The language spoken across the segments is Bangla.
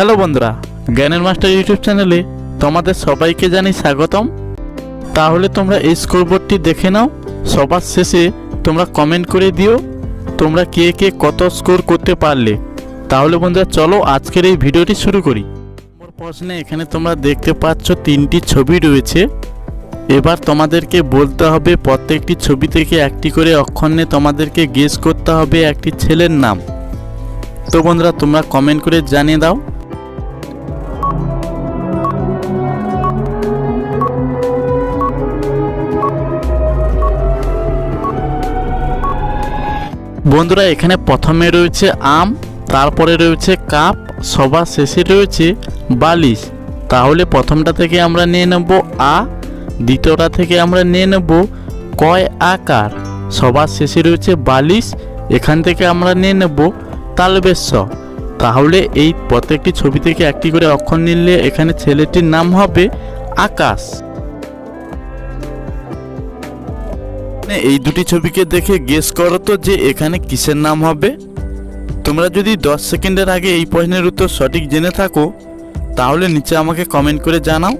হ্যালো বন্ধুরা, জ্ঞানের মাস্টার ইউটিউব চ্যানেলে তোমাদের সবাইকে জানি স্বাগতম। তাহলে তোমরা এই স্কোরবোর্ডটি দেখে নাও, সবার শেষে তোমরা কমেন্ট করে দিও, তোমরা কে কে কত স্কোর করতে পারলে। তাহলে বন্ধুরা, চলো আজকের এই ভিডিওটি শুরু করি। নম্বর প্রশ্নে এখানে তোমরা দেখতে পাচ্ছ তিনটি ছবি রয়েছে। এবার তোমাদেরকে বলতে হবে, প্রত্যেকটি ছবি থেকে একটি করে অক্ষর নিয়ে তোমাদেরকে গেস করতে হবে একটি ছেলের নাম। তো বন্ধুরা, তোমরা কমেন্ট করে জানিয়ে দাও। বন্ধুরা, এখানে প্রথমে রয়েছে আম, তারপরে রয়েছে কাপ, সবার শেষে রয়েছে বালিশ। তাহলে প্রথমটা থেকে আমরা নিয়ে নেব আ, দ্বিতীয়টা থেকে আমরা নিয়ে নেব কয় আকার। সবার শেষে রয়েছে বালিশ, এখান থেকে আমরা নিয়ে নেব তালবেশ্য। তাহলে এই প্রত্যেকটি ছবি থেকে একটি করে অক্ষর নিলে এখানে ছেলেটির নাম হবে আকাশ। মানে এই দুটি ছবিকে দেখে গেস করো তো যে এখানে কিসের নাম হবে। তোমরা যদি দশ সেকেন্ডের আগে এই প্রশ্নের উত্তর সঠিক জেনে থাকো, তাহলে নিচে আমাকে কমেন্ট করে জানাও।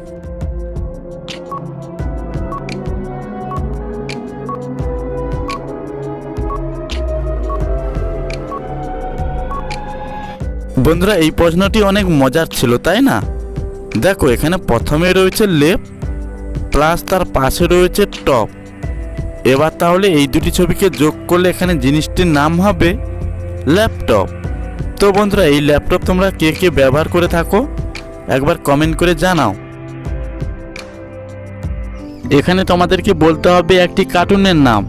বন্ধুরা, এই প্রশ্নটি অনেক মজার ছিল, তাই না? দেখো, এখানে প্রথমে রয়েছে লেপ প্লাস তার পাশে রয়েছে টপ এবার তাহলে এই দুটি ছবিকে যোগ করলে এখানে জিনিসটির নাম হবে ল্যাপটপ। তো বন্ধুরা, এই ল্যাপটপ তোমরা কে কে ব্যবহার করে থাকো, একবার কমেন্ট করে জানাও। এখানে তোমাদেরকে বলতে হবে একটি কার্টুনের নাম।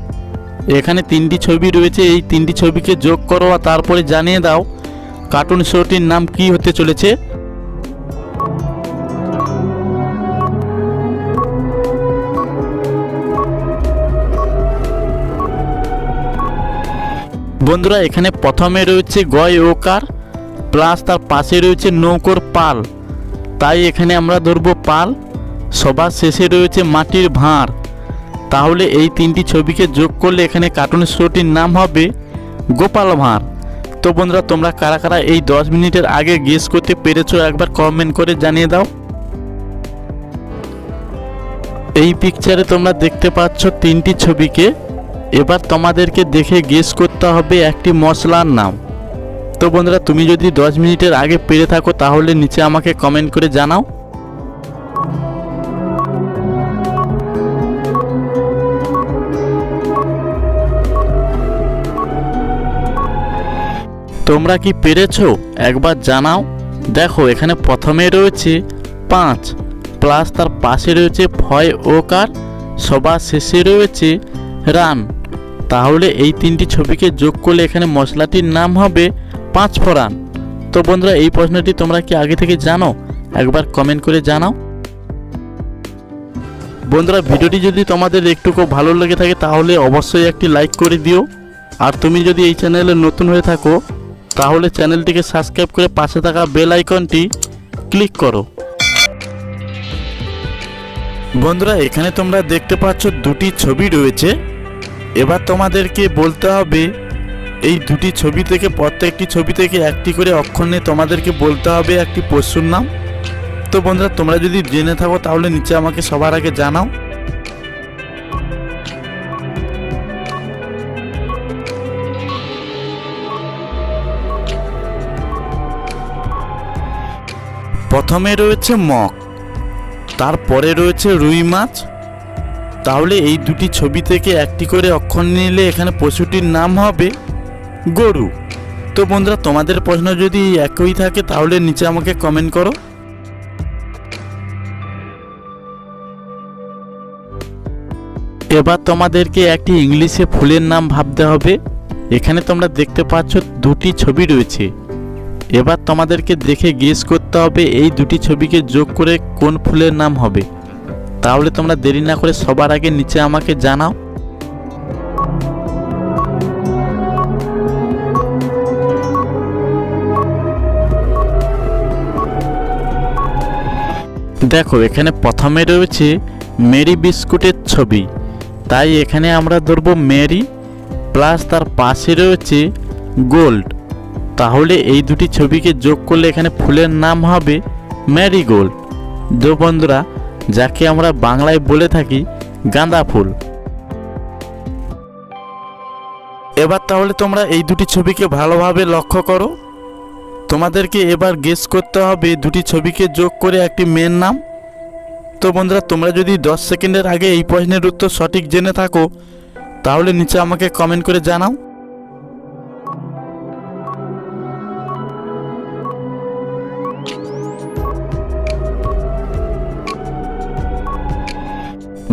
এখানে তিনটি ছবি রয়েছে, এই তিনটি ছবিকে যোগ করো আর তারপরে জানিয়ে দাও কার্টুন শোটির নাম কি হতে চলেছে। বন্ধুরা, এখানে প্রথমে রয়েছে গয় ওকার প্লাস তার পাশে রয়েছে নৌকোর পাল। তাই এখানে আমরা ধরবো পাল। সবার শেষে রয়েছে মাটির ভাঁড়। তাহলে এই তিনটি ছবিকে যোগ করলে এখানে কার্টুন শোটির নাম হবে গোপাল ভাঁড়। তো বন্ধুরা, তোমরা কারা কারা এই দশ মিনিটের আগে গেস করতে পেরেছ, একবার কমেন্ট করে জানিয়ে দাও। এই পিকচারে তোমরা দেখতে পাচ্ছ তিনটি ছবিকে। এবার তোমাদেরকে দেখে গেস করতে হবে একটি মশলার নাম। তো বন্ধুরা, তুমি যদি দশ মিনিটের আগে পেরে থাকো, তাহলে নিচে আমাকে কমেন্ট করে জানাও। তোমরা কি পেরেছ? একবার জানাও। দেখো, এখানে প্রথমে রয়েছে পাঁচ প্লাস তার পাশে রয়েছে ফয় ও কার সবার শেষে রয়েছে রান। তাহলে এই তিনটি ছবিকে যোগ করলে এখানে মশলাটির নাম হবে পাঁচ ফোড়ান। তো বন্ধুরা, এই প্রশ্নটি তোমরা কি আগে থেকে জানো? একবার কমেন্ট করে জানাও। বন্ধুরা, ভিডিওটি যদি তোমাদের একটুকু ভালো লেগে থাকে, তাহলে অবশ্যই একটি লাইক করে দিও। আর তুমি যদি এই চ্যানেলে নতুন হয়ে থাকো, তাহলে চ্যানেলটিকে সাবস্ক্রাইব করে পাশে থাকা বেল আইকনটি ক্লিক করো। বন্ধুরা, এখানে তোমরা দেখতে পাচ্ছ দুটি ছবি রয়েছে। এবার তোমাদেরকে বলতে হবে, এই দুটি ছবি থেকে, প্রত্যেকটি ছবি থেকে একটি করে অক্ষর নিয়ে তোমাদেরকে বলতে হবে একটি পশুর নাম। তো বন্ধুরা, তোমরা যদি জেনে থাকো, তাহলে নিচে আমাকে সবার আগে জানাও। প্রথমে রয়েছে মগ, তারপরে রয়েছে রুই মাছ তাহলে এই দুটি ছবি থেকে একটি করে অক্ষর নিলে এখানে পশুটির নাম হবে গরু। তো বন্ধুরা, তোমাদের প্রশ্ন যদি একই থাকে, তাহলে নিচে আমাকে কমেন্ট করো। এবার তোমাদেরকে একটি ইংলিশে ফুলের নাম ভাবতে হবে। এখানে তোমরা দেখতে পাচ্ছ দুটি ছবি রয়েছে। এবার তোমাদেরকে দেখে গেস করতে হবে, এই দুটি ছবিকে যোগ করে কোন ফুলের নাম হবে। তাহলে তোমরা দেরি না করে সবার আগে নিচে আমাকে জানাও। দেখো, এখানে প্রথমে রয়েছে মেরি বিস্কুটের ছবি। তাই এখানে আমরা ধরবো মেরি, প্লাস তার পাশে রয়েছে গোল্ড। তাহলে এই দুটি ছবিকে যোগ করলে এখানে ফুলের নাম হবে ম্যারিগোল্ড তো বন্ধুরা যাকে আমরা বাংলায় বলে থাকি গাঁদা ফুল। এবার তাহলে তোমরা এই দুটি ছবিকে ভালোভাবে লক্ষ্য করো। তোমাদেরকে এবার গেস করতে হবে দুটি ছবিকে যোগ করে একটি মেয়ের নাম। তো বন্ধুরা, তোমরা যদি দশ সেকেন্ডের আগে এই প্রশ্নের উত্তর সঠিক জেনে থাকো, তাহলে নিচে আমাকে কমেন্ট করে জানাও।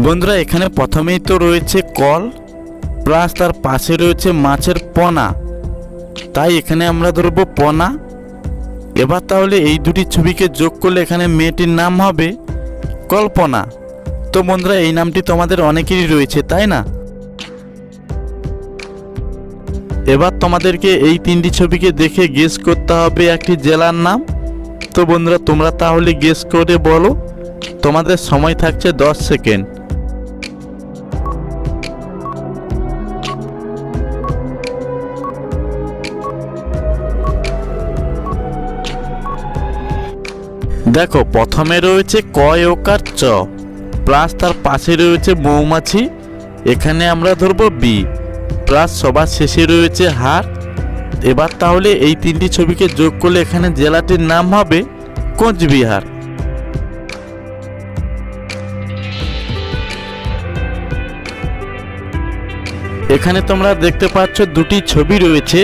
বন্ধুরা, এখানে প্রথমেই তো রয়েছে কল, প্লাস তার পাশে রয়েছে মাছের পোনা। তাই এখানে আমরা ধরবো পোনা। এবার তাহলে এই দুটি ছবিকে যোগ করলে এখানে মেয়েটির নাম হবে কল্পনা। তো বন্ধুরা, এই নামটি তোমাদের অনেকেরই রয়েছে, তাই না? এবার তোমাদেরকে এই তিনটি ছবিকে দেখে গেস করতে হবে একটি জেলার নাম। তো বন্ধুরা, তোমরা তাহলে গেস করে বলো। তোমাদের সময় থাকছে দশ সেকেন্ড। দেখো, প্রথমে রয়েছে কয় ওকার চ, প্লাস তার পাশে রয়েছে মৌমাছি, এখানে আমরা ধরবো বি, প্লাস সবার শেষে রয়েছে হার এবার তাহলে এই তিনটি ছবিকে যোগ করলে এখানে জেলাটির নাম হবে কোচবিহার। এখানে তোমরা দেখতে পাচ্ছ দুটি ছবি রয়েছে।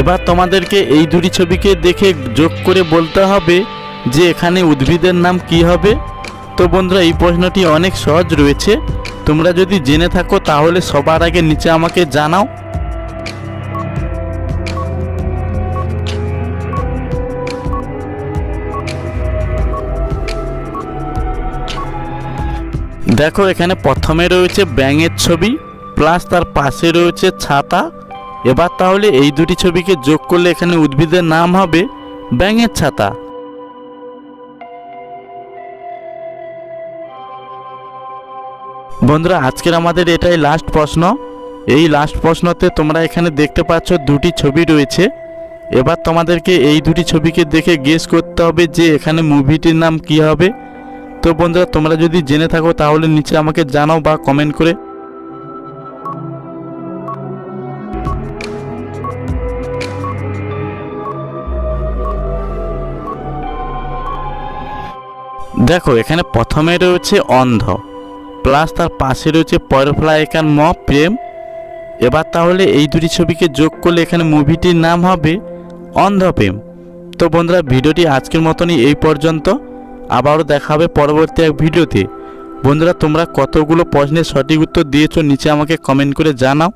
এবার তোমাদেরকে এই দুটি ছবিকে দেখে যোগ করে বলতে হবে যে এখানে উদ্ভিদের নাম কি হবে? তো বন্ধুরা, এই প্রশ্নটি অনেক সহজ রয়েছে। তোমরা যদি জেনে থাকো, তাহলে সবার আগে নিচে আমাকে জানাও। দেখো, এখানে প্রথমে রয়েছে ব্যাঙের ছবি, প্লাস তার পাশে রয়েছে ছাতা। এবার তাহলে এই দুটি ছবিকে যোগ করলে এখানে উদ্ভিদের নাম হবে ব্যাঙের ছাতা। বন্ধুরা, আজকের আমাদের এটাই লাস্ট প্রশ্ন। এই লাস্ট প্রশ্নতে তোমরা এখানে দেখতে পাচ্ছ দুটি ছবি রয়েছে। এবার তোমাদেরকে এই দুটি ছবিকে দেখে গেস করতে হবে যে এখানে মুভিটির নাম কি হবে। তো বন্ধুরা, তোমরা যদি জেনে থাকো তাহলে নিচে আমাকে জানাও বা কমেন্ট করে। দেখো, এখানে প্রথমে রয়েছে অন্ধ। প্লাস তার পাশে রয়েছে পরফলা একান ম প্রেম। এবার তাহলে এই দুটি ছবিকে যোগ করলে এখানে মুভিটির নাম হবে অন্ধপ্রেম। তো বন্ধুরা, ভিডিওটি আজকের মতনই এই পর্যন্ত। আবারও দেখা হবে পরবর্তী এক ভিডিওতে। বন্ধুরা, তোমরা কতগুলো প্রশ্নের সঠিক উত্তর দিয়েছ, নিচে আমাকে কমেন্ট করে জানাও।